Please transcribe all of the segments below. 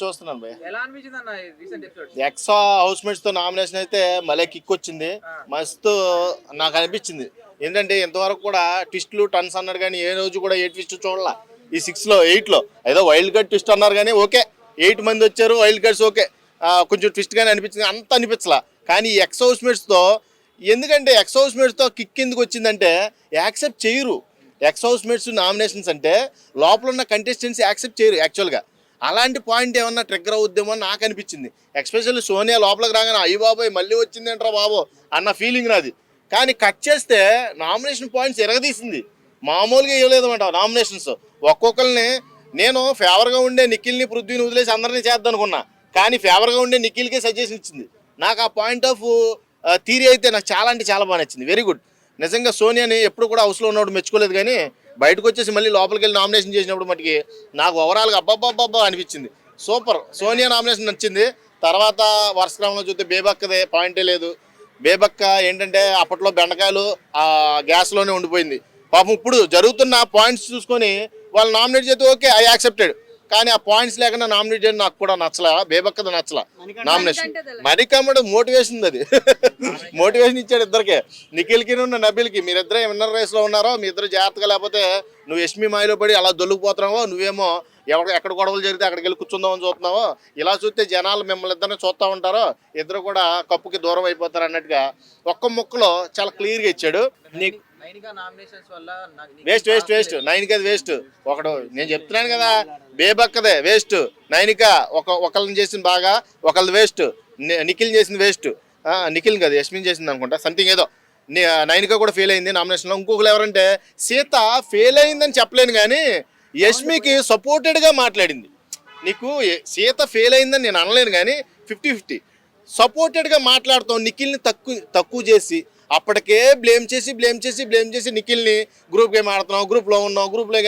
చూస్తున్నాను ఎక్సా house మేట్స్తో nomination అయితే మళ్ళీ కిక్ వచ్చింది. మస్తు నాకు అనిపించింది. ఏంటంటే ఇంతవరకు కూడా ట్విస్ట్లు టన్స్ అన్నాడు కానీ ఏ రోజు కూడా ఏ ట్విస్ట్ చూడాల. ఈ సిక్స్లో ఎయిట్లో. ఏదో వైల్డ్ కార్డ్ ట్విస్ట్ అన్నారు కానీ ఓకే. ఎయిట్ మంది వచ్చారు వైల్డ్ కార్డ్స్ ఓకే. కొంచెం ట్విస్ట్ గానే అనిపించింది. అంత అనిపించలా. కానీ ఎక్స్ హౌస్ మేట్స్తో ఎందుకంటే ఎక్స్ హౌస్ మేట్స్తో కిక్ ఎందుకు వచ్చిందంటే యాక్సెప్ట్ చేయరు. ఎక్స్ హౌస్ మేట్స్ నామినేషన్స్ అంటే లోపల ఉన్న కంటెస్టెంట్స్ యాక్సెప్ట్ చేయరు యాక్చువల్గా అలాంటి పాయింట్ ఏమన్నా ట్రిగ్గర్ అవుద్దేమో అని నాకు అనిపించింది. ఎక్స్పెషల్లీ సోనియా లోపలికి రాగానే అయ్యి బాబోయ్ మళ్ళీ వచ్చింది బాబో అన్న ఫీలింగ్ నాది. కానీ కట్ చేస్తే నామినేషన్ పాయింట్స్ ఎరగదీసింది. మామూలుగా ఇవ్వలేదన్నమాట నామినేషన్స్ ఒక్కొక్కరిని నేను ఫేవర్గా ఉండే నిఖిల్ని పృథ్వీని వదిలేసి అందరినీ చేద్దాం అనుకున్నా. కానీ ఫేవర్గా ఉండే నిఖిల్కే సజెషన్ ఇచ్చింది. నాకు ఆ పాయింట్ ఆఫ్ థీరీ అయితే నాకు చాలా అంటే చాలా బాగా నచ్చింది. వెరీ గుడ్ నిజంగా సోనియాని ఎప్పుడు కూడా హౌస్లో ఉన్నప్పుడు మెచ్చుకోలేదు కానీ బయటకు వచ్చేసి మళ్ళీ లోపలికి వెళ్ళి నామినేషన్ చేసినప్పుడు మటుకి నాకు ఓవరాల్గా అబ్బాబ్బాబ్బా అనిపించింది. సూపర్. సోనియా నామినేషన్ నచ్చింది. తర్వాత వరుస క్రమంలో చూస్తే బేబక్కదే పాయింటే లేదు. బేబక్క ఏంటంటే అప్పట్లో బెండకాయలు ఆ గ్యాస్లోనే ఉండిపోయింది. పాపం ఇప్పుడు జరుగుతున్న పాయింట్స్ చూసుకొని వాళ్ళు నామినేట్ చేస్తే ఓకే ఐ యాక్సెప్టెడ్. కానీ ఆ పాయింట్స్ లేకుండా నామినేట్ చేయడం నాకు కూడా నచ్చలా బేబక్కది నచ్చలా. నామినేషన్ మరికమ్మడు మోటివేషన్ అది. మోటివేషన్ ఇచ్చాడు ఇద్దరికి. నిఖిల్కి నబిల్కి. మీరిద్దరే విన్నర్ రేస్లో ఉన్నారో మీ ఇద్దరు జాగ్రత్తగా లేకపోతే నువ్వు యష్మి మాయలో పడి అలా దొల్లుకుపోతున్నావో నువ్వేమో ఎవరు ఎక్కడ గొడవలు జరిగితే అక్కడికి వెళ్ళి కూర్చుందామని చూస్తున్నావో ఇలా చూస్తే జనాలు మిమ్మల్ని ఇద్దరిని చూస్తూ ఉంటారో ఇద్దరు కూడా కప్పుకి దూరం అయిపోతారు అన్నట్టుగా ఒక్క ముక్కలో చాలా క్లియర్గా ఇచ్చాడు. నీకు వేస్ట్ వేస్ట్ వేస్ట్. నైన్కి అది వేస్ట్. ఒకడు నేను చెప్తున్నాను కదా బేబక్కదే వేస్ట్. నైనిక ఒక ఒకళ్ళని చేసింది బాగా ఒకళ్ళది వేస్ట్. నిఖిల్ చేసింది వేస్ట్. నిఖిల్ కదా యశ్మిన్ చేసింది అనుకుంటా సంథింగ్ ఏదో. నైనిక కూడా ఫెయిల్ అయింది నామినేషన్లో ఇంకొకరు ఎవరంటే సీత ఫెయిల్ అయిందని చెప్పలేను కానీ యష్మికి సపోర్టెడ్గా మాట్లాడింది. నీకు సీత ఫెయిల్ అయిందని నేను అనలేను కానీ ఫిఫ్టీ ఫిఫ్టీ సపోర్టెడ్గా మాట్లాడుతాం నిఖిల్ని తక్కువ తక్కువ చేసి అప్పటికే బ్లేమ్ చేసి బ్లేమ్ చేసి బ్లేమ్ చేసి నిఖిల్ని గ్రూప్ గేమ్ ఆడుతున్నావు గ్రూప్లో ఉన్నావు గ్రూప్లో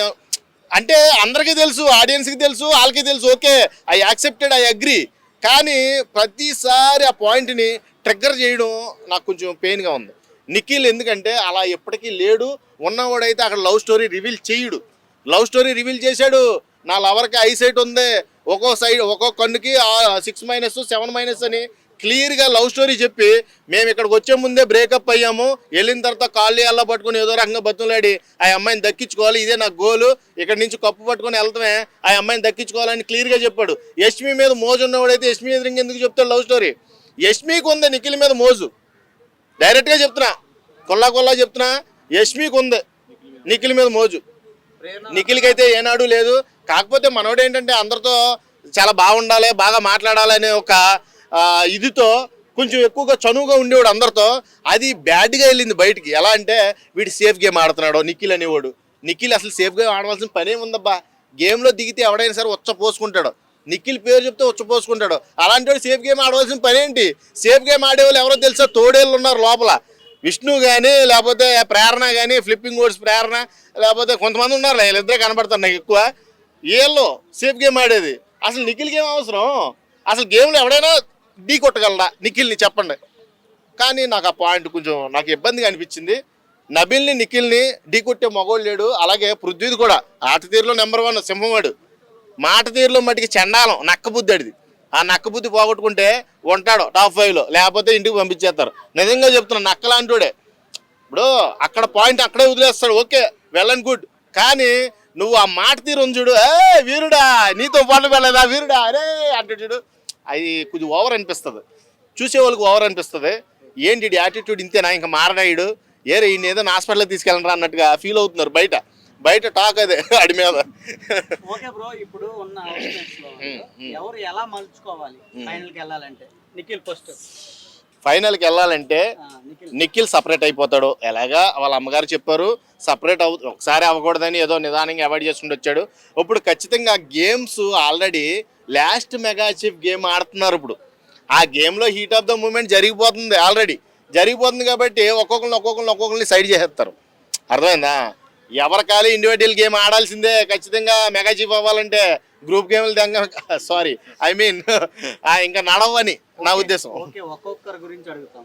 అంటే అందరికీ తెలుసు ఆడియన్స్కి తెలుసు వాళ్ళకి తెలుసు okay I accepted I agree కానీ ప్రతిసారి ఆ పాయింట్ని ట్రిగ్గర్ చేయడం నాకు కొంచెం పెయిన్గా ఉంది. నిఖిల్ ఎందుకంటే అలా ఎప్పటికీ లేడు ఉన్నవాడైతే అక్కడ లవ్ స్టోరీ రివీల్ చేయడు. లవ్ స్టోరీ రివీల్ చేశాడు నా లవర్కి ఐ సైట్ ఉంది ఒక్కో సైడ్ ఒక్కో కన్నుకి సిక్స్ మైనస్ సెవెన్ మైనస్ అని క్లియర్గా లవ్ స్టోరీ చెప్పి మేము ఇక్కడికి వచ్చే ముందే బ్రేకప్ అయ్యాము. వెళ్ళిన తర్వాత కాళ్ళు అల్ల పట్టుకుని ఏదో రకంగా బతులాడి ఆ అమ్మాయిని దక్కించుకోవాలి ఇదే నా గోలు ఇక్కడ నుంచి కప్పు పట్టుకొని వెళ్తామే ఆ అమ్మాయిని దక్కించుకోవాలని క్లియర్గా చెప్పాడు. యష్మి మీద మోజు ఉన్నవాడైతే యష్మి మీద ఎందుకు చెప్తాడు లవ్ స్టోరీ? యష్మికి ఉంది నిఖిల్ మీద మోజు. డైరెక్ట్గా చెప్తున్నా కొల్లా కొల్లా చెప్తున్నా యష్మికి ఉంది నిఖిల్ మీద మోజు. నిఖిల్కి అయితే ఏనాడు లేదు. కాకపోతే మనోడు ఏంటంటే అందరితో చాలా బాగుండాలి బాగా మాట్లాడాలి అనే ఒక ఇదితో కొంచెం ఎక్కువగా చనువుగా ఉండేవాడు అందరితో. అది బ్యాడ్గా వెళ్ళింది బయటికి. ఎలా అంటే వీడు సేఫ్ గేమ్ ఆడుతున్నాడు. నిఖిల్ అనేవాడు. నిఖిల్ అసలు సేఫ్ గేమ్ ఆడవలసిన పనే ఉందబ్బా. గేమ్లో దిగితే ఎవడైనా సరే ఉచ్చ పోసుకుంటాడు. నిఖిల్ పేరు చెప్తే ఉచ్చ పోసుకుంటాడు. అలాంటి వాడు సేఫ్ గేమ్ ఆడవలసిన పనేంటి సేఫ్ గేమ్ ఆడేవాళ్ళు ఎవరో తెలుసా? తోడేళ్ళు ఉన్నారు లోపల. విష్ణు కానీ లేకపోతే ప్రేరణ కానీ ఫ్లిప్పింగ్ ఓడ్స్ ప్రేరణ లేకపోతే కొంతమంది ఉన్నారు. వీళ్ళిద్దరే కనబడతారు నాకు ఎక్కువ. వీళ్ళు సేఫ్ గేమ్ ఆడేది. అసలు నిఖిల్ గేమ్ అవసరం? అసలు గేమ్లో ఎవడైనా ఢీ కొట్టగలరా నిఖిల్ని చెప్పండి. కానీ నాకు ఆ పాయింట్ కొంచెం నాకు ఇబ్బందిగా అనిపించింది. నబిల్ని నిఖిల్ని ఢీ కొట్టే మగోడు లేడు. అలాగే పృథ్వీది కూడా. ఆట తీరులో నెంబర్ వన్ సింహవాడు. మాట తీరులో మటుకి చెండాలం నక్కబుద్ధి అడిది ఆ నక్కబుద్ధి పోగొట్టుకుంటే ఉంటాడు టాప్ ఫైవ్లో లేకపోతే ఇంటికి పంపించేస్తారు. నిజంగా చెప్తున్నా లాంటివాడే ఇప్పుడు అక్కడ పాయింట్ అక్కడే వదిలేస్తాడు. ఓకే వెల్ అండ్ గుడ్ కానీ నువ్వు ఆ మాట తీరు చూడు. ఏ వీరుడా నీతో పాటు వెళ్ళదా వీరుడా అరే అంటే చూడు. అది కొంచెం ఓవర్ అనిపిస్తుంది. చూసే వాళ్ళకి ఓవర్ అనిపిస్తుంది. ఏంటి యాటిట్యూడ్ ఇంతేనా? ఇంకా మారడాయుడు ఏరే ఈయన ఏదో హాస్పిటల్కి తీసుకెళ్ళరా అన్నట్టుగా ఫీల్ అవుతున్నారు బయట. బయట టాక్ అదే అడి మీద. ఓకే బ్రో ఇప్పుడు ఉన్న హౌస్మేట్స్లో ఎవరు ఎలా మలుచుకోవాలి? ఫైనల్కి వెళ్ళాలంటే. నిఖిల్ ఫస్ట్ ఫైనల్కి వెళ్ళాలంటే నిఖిల్. సపరేట్ అయిపోతాడు. ఎలాగా? వాళ్ళ అమ్మగారు చెప్పారు సపరేట్ అవు ఒకసారి అవ్వకూడదని ఏదో నిదానంగా అవాయిడ్ చేసుకుంటూ వచ్చాడు. ఇప్పుడు ఖచ్చితంగా games already last mega chief game ఆడుతున్నారు ఇప్పుడు. ఆ గేమ్లో హీట్ ఆఫ్ ద మూమెంట్ జరిగిపోతుంది ఆల్రెడీ జరిగిపోతుంది కాబట్టి ఒక్కొక్కరిని ఒక్కొక్కరిని ఒక్కొక్కరిని సైడ్ చేసేస్తారు. అర్థమైందా? ఎవరి కాలి ఇండివిజువల్ గేమ్ ఆడాల్సిందే. ఖచ్చితంగా మెగా చీఫ్ అవ్వాలంటే గ్రూప్ గేమ్లు తెంగ సారీ ఐ మీన్ ఇంకా నడవని నా ఉద్దేశం. ఓకే ఒక్కొక్కరి గురించి అడుగుతాం.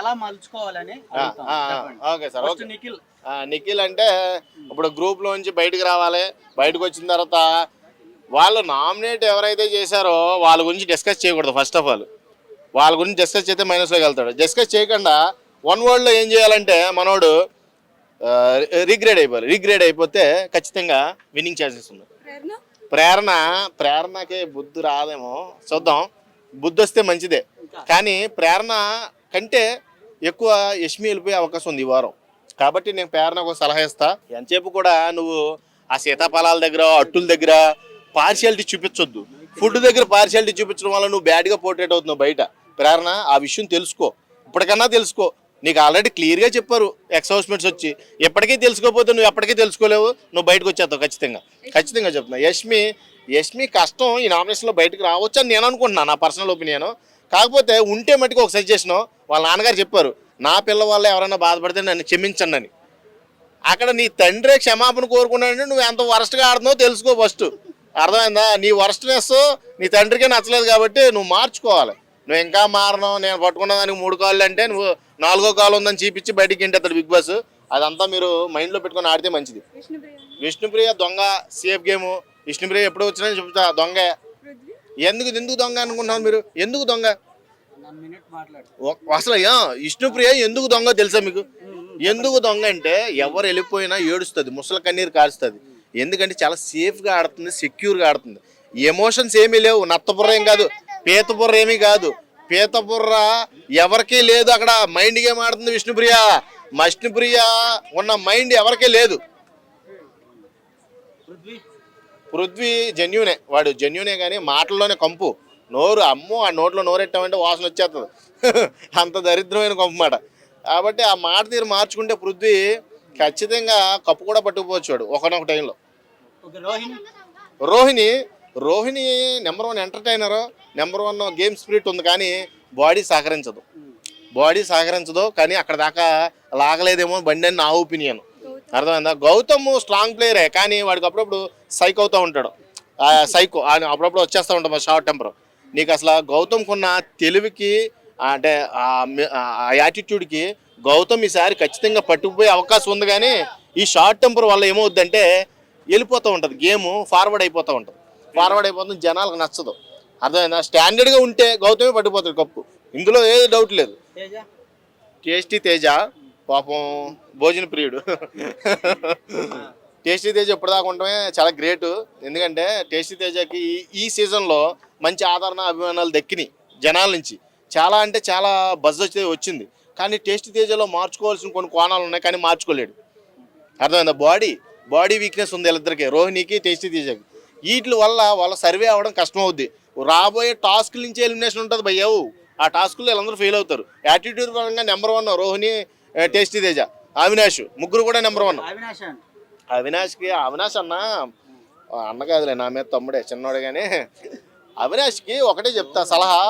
ఎలా మలుచుకోవాలని సార్ నిఖిల్. నిఖిల్ అంటే ఇప్పుడు గ్రూప్ లోంచి బయటకు రావాలి. బయటకు వచ్చిన తర్వాత వాళ్ళు నామినేట్ ఎవరైతే చేశారో వాళ్ళ గురించి డిస్కస్ చేయకూడదు ఫస్ట్ ఆఫ్ ఆల్ వాళ్ళ గురించి డిస్కస్ చేస్తే మైనస్లోకి వెళ్తాడు. డిస్కస్ చేయకుండా వన్ వర్డ్లో ఏం చేయాలంటే మనోడు రిగ్రేడ్ అయిపోవాలి. రిగ్రేడ్ అయిపోతే ఖచ్చితంగా విన్నింగ్ ఛాన్సెస్ ఉన్నాయి. ప్రేరణ? ప్రేరణ ప్రేరణకి బుద్ధి రాదేమో. చూద్దాం. బుద్ధి వస్తే మంచిదే. కానీ ప్రేరణ కంటే ఎక్కువ యష్మి వెళ్ళిపోయే అవకాశం ఉంది ఈ వారం. కాబట్టి నేను ప్రేరణకు సలహా ఇస్తా. ఎంతసేపు కూడా నువ్వు ఆ సీతాఫలాల దగ్గర అట్టుల దగ్గర పార్షియాలిటీ చూపించొద్దు. ఫుడ్ దగ్గర పార్షియాలిటీ చూపించడం వల్ల నువ్వు బ్యాడ్గా పోర్ట్రేట్ అవుతున్నావు బయట. ప్రేరణ ఆ విషయం తెలుసుకో. ఇప్పటికన్నా తెలుసుకో. నీకు ఆల్రెడీ క్లియర్గా చెప్పారు ఎక్స్ హౌస్మేట్స్ వచ్చి. ఎప్పటికీ తెలుసుకోకపోతే నువ్వు ఎప్పటికీ తెలుసుకోలేవు. నువ్వు బయటకు వచ్చేస్తావు ఖచ్చితంగా. ఖచ్చితంగా చెప్తున్నా. యష్మి యష్మి కష్టం ఈ నామినేషన్లో బయటకు రావచ్చు అని నేను అనుకుంటున్నాను నా పర్సనల్ ఒపీనియన్. కాకపోతే ఉంటే మట్టుకు ఒక సజెషన్ వాళ్ళ నాన్నగారు చెప్పారు నా పిల్లవాళ్ళు ఎవరైనా బాధపడితే నన్ను క్షమించండి అని. అక్కడ నీ తండ్రే క్షమాపణ కోరుకున్నాడంటే నువ్వు ఎంత వరస్ట్గా ఆడుతున్నావో తెలుసుకో ఫస్ట్. అర్థమైందా? నీ వరస్ట్నెస్ నీ తండ్రికే నచ్చలేదు కాబట్టి నువ్వు మార్చుకోవాలి. నువ్వు ఇంకా మారను నేను పట్టుకున్న దానికి మూడు కాళ్ళు అంటే నువ్వు నాలుగో కాలు ఉందని చూపించి బయటికి ఇంటి అతడు బిగ్ బాస్. అదంతా మీరు మైండ్లో పెట్టుకొని ఆడితే మంచిది. విష్ణుప్రియ. విష్ణుప్రియ దొంగ సేఫ్ గేమ్. విష్ణుప్రియ ఎప్పుడు వచ్చినా చెప్తా దొంగ. ఎందుకు ఎందుకు దొంగ అనుకుంటున్నారు మీరు? ఎందుకు దొంగ? అసలు అయ్యా విష్ణుప్రియ ఎందుకు దొంగ తెలుసా మీకు? ఎందుకు దొంగ అంటే ఎవరు వెళ్ళిపోయినా ఏడుస్తుంది ముసలి కన్నీరు కారుస్తుంది. ఎందుకంటే చాలా సేఫ్గా ఆడుతుంది సెక్యూర్గా ఆడుతుంది. ఎమోషన్స్ ఏమీ లేవు నత్తబుర్ర ఏం కాదు పీతబుర్ర ఏమీ కాదు. పీతబుర్ర ఎవరికీ లేదు అక్కడ మైండ్ గేమ్ ఆడుతుంది విష్ణుప్రియ. విష్ణుప్రియ ఉన్న మైండ్ ఎవరికీ లేదు. పృథ్వీ పృథ్వీ జెన్యునే వాడు జెన్యునే కానీ మాటల్లోనే కంపు. నోరు అమ్మో ఆ నోట్లో నోరెట్టామంటే వాసన వచ్చేస్తుంది అంత దరిద్రమైన కంపు మాట. కాబట్టి ఆ మాట తీరు మార్చుకుంటే పృథ్వీ ఖచ్చితంగా కప్పు కూడా పట్టుకుపోవచ్చు వాడు ఒకనొక టైంలో Rohini Rohini number one entertainer number one game spirit ఉంది కానీ బాడీ సహకరించదు బాడీ సహకరించదు కానీ అక్కడ దాకా లాగలేదేమో బండి అని నా ఒపీనియన్ అర్థమైందా గౌతమ్ స్ట్రాంగ్ ప్లేయరే కానీ వాడికి అప్పుడప్పుడు సైక్ అవుతూ ఉంటాడు ఆ సైకో ఆయన అప్పుడప్పుడు వచ్చేస్తూ ఉంటాం షార్ట్ టెంపర్ నీకు అసలు గౌతమ్కి ఉన్న తెలివికి అంటే ఆ యాటిట్యూడ్కి గౌతమ్ ఈసారి ఖచ్చితంగా పట్టుకుపోయే అవకాశం ఉంది కానీ ఈ షార్ట్ టెంపర్ వల్ల ఏమవుద్దంటే వెళ్ళిపోతూ ఉంటుంది. గేమ్ ఫార్వర్డ్ అయిపోతూ ఉంటుంది. ఫార్వర్డ్ అయిపోతుంది జనాలకు నచ్చదు. అర్థమైందా? స్టాండర్డ్గా ఉంటే గౌతమే పట్టుకుపోతుంది కప్పు. ఇందులో ఏ డౌట్ లేదు. టేస్టీ తేజ? పాపం భోజన ప్రియుడు. టేస్టీ తేజ ఇప్పటిదాకా ఉండటమే చాలా గ్రేట్. ఎందుకంటే టేస్టీ తేజకి ఈ- ఈ సీజన్లో మంచి ఆదరణ అభిమానాలు దక్కినాయి జనాల నుంచి. చాలా అంటే చాలా బజ్ వచ్చి వచ్చింది. కానీ టేస్టీ తేజలో మార్చుకోవాల్సిన కొన్ని కోణాలు ఉన్నాయి కానీ మార్చుకోలేడు. అర్థమైందా? బాడీ బాడీ వీక్నెస్ ఉంది వీళ్ళిద్దరికి. రోహిణికి టేస్టీ తేజకి. వీటి వల్ల వాళ్ళ సర్వే అవ్వడం కష్టం అవుద్ది రాబోయే టాస్క్ నుంచి ఎలిమినేషన్ ఉంటుంది భయ్యవు ఆ టాస్క్లో వీళ్ళందరూ ఫెయిల్ అవుతారు. యాటిట్యూడ్ పరంగా number one Rohini tasty Teja. Avinash ముగ్గురు కూడా నెంబర్ వన్. అవినాష్కి అవినాష్ అన్న అన్న కాదులే నా మీద తమ్ముడే చిన్నోడే కానీ అవినాష్కి ఒకటే చెప్తా సలహా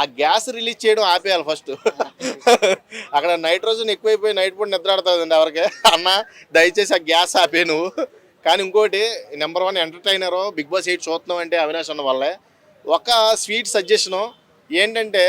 ఆ గ్యాస్ రిలీజ్ చేయడం ఆపేయాలి ఫస్ట్. అక్కడ నైట్రోజన్ ఎక్కువైపోయి నైట్ పూట నిద్రాడుతుందండి ఎవరికి. అన్న దయచేసి ఆ గ్యాస్ ఆపే నువ్వు. కానీ ఇంకోటి number one entertainer Bigg Boss eight చూస్తున్నాం అంటే అవినాష్ అన్న వల్లే ఒక స్వీట్ సజెషను ఏంటంటే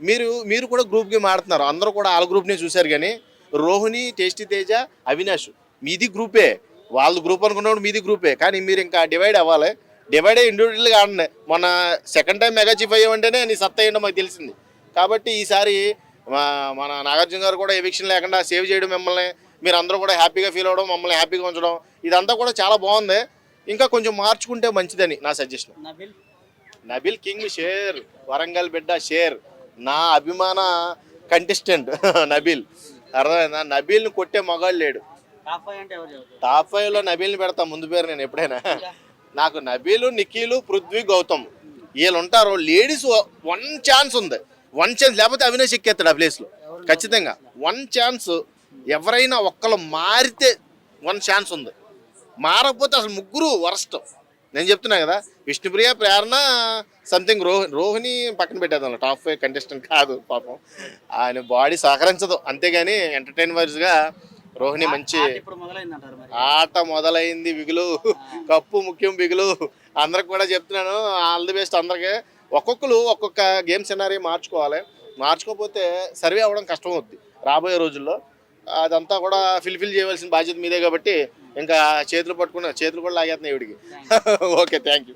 మీరు మీరు కూడా గ్రూప్ గేమ్ ఆడుతున్నారు. అందరూ కూడా వాళ్ళ గ్రూప్ని చూశారు కానీ రోహిణి టేస్టీ తేజ అవినాష్ మీది గ్రూపే వాళ్ళ గ్రూప్ అనుకున్నప్పుడు మీది గ్రూపే కానీ మీరు ఇంకా డివైడ్ అవ్వాలి. డివైడ్ అయ్యి ఇండివిజువల్గా ఆడండి మొన్న సెకండ్ టైం మెగా చీఫ్ అయ్యామంటేనే నీ సత్తా ఏంటో మాకు తెలిసింది. కాబట్టి ఈసారి మన నాగార్జున గారు కూడా ఎవిక్షన్ లేకుండా సేవ్ చేయడం మిమ్మల్ని మీరు అందరూ కూడా హ్యాపీగా ఫీల్ అవ్వడం మమ్మల్ని హ్యాపీగా ఉంచడం ఇదంతా కూడా చాలా బాగుంది. ఇంకా కొంచెం మార్చుకుంటే మంచిదని నా సజెషన్ నబిల్. కింగ్ షేర్ వరంగల్ బిడ్డ షేర్. నా అభిమాన కంటెస్టెంట్ నబిల్. అర్థమైందా? నబీల్ని కొట్టే మగాడు లేడు. టాప్ ఫైవ్లో నబీల్ని పెడతా ముందు పేరు నేను ఎప్పుడైనా. నాకు నబీలు నిఖిలు పృథ్వీ గౌతమ్ వీళ్ళు ఉంటారు లేడీస్ వన్ ఛాన్స్ ఉంది. One chance. లేకపోతే అవినాష్ ఎక్కేస్తాడు ఆ ప్లేస్లో ఖచ్చితంగా. వన్ ఛాన్స్ ఎవరైనా ఒక్కరు మారితే వన్ ఛాన్స్ ఉంది. మారకపోతే అసలు ముగ్గురు వరస్ట్. నేను చెప్తున్నా కదా విష్ణుప్రియ ప్రేరణ సంథింగ్ రోహి రోహిణి పక్కన పెట్టేదాం టాప్ ఫైవ్ కంటెస్టెంట్ కాదు పాపం. ఆయన బాడీ సహకరించదు. అంతేగాని ఎంటర్టైన్గా రోహిణి మంచి ఆట మొదలైంది బిగులు. కప్పు ముఖ్యం బిగులు. అందరికి కూడా చెప్తున్నాను ఆల్ ది బెస్ట్ అందరికి. ఒక్కొక్కరు ఒక్కొక్క గేమ్ సినారీ మార్చుకోవాలి. మార్చుకోకపోతే సర్వే అవ్వడం కష్టం అవుద్ది రాబోయే రోజుల్లో. అదంతా కూడా ఫిల్ఫిల్ చేయవలసిన బాధ్యత మీదే కాబట్టి ఇంకా చేతులు పట్టుకున్న చేతులు కూడా లాగేస్తున్నాయి ఇవిడికి ఓకే థ్యాంక్ యూ.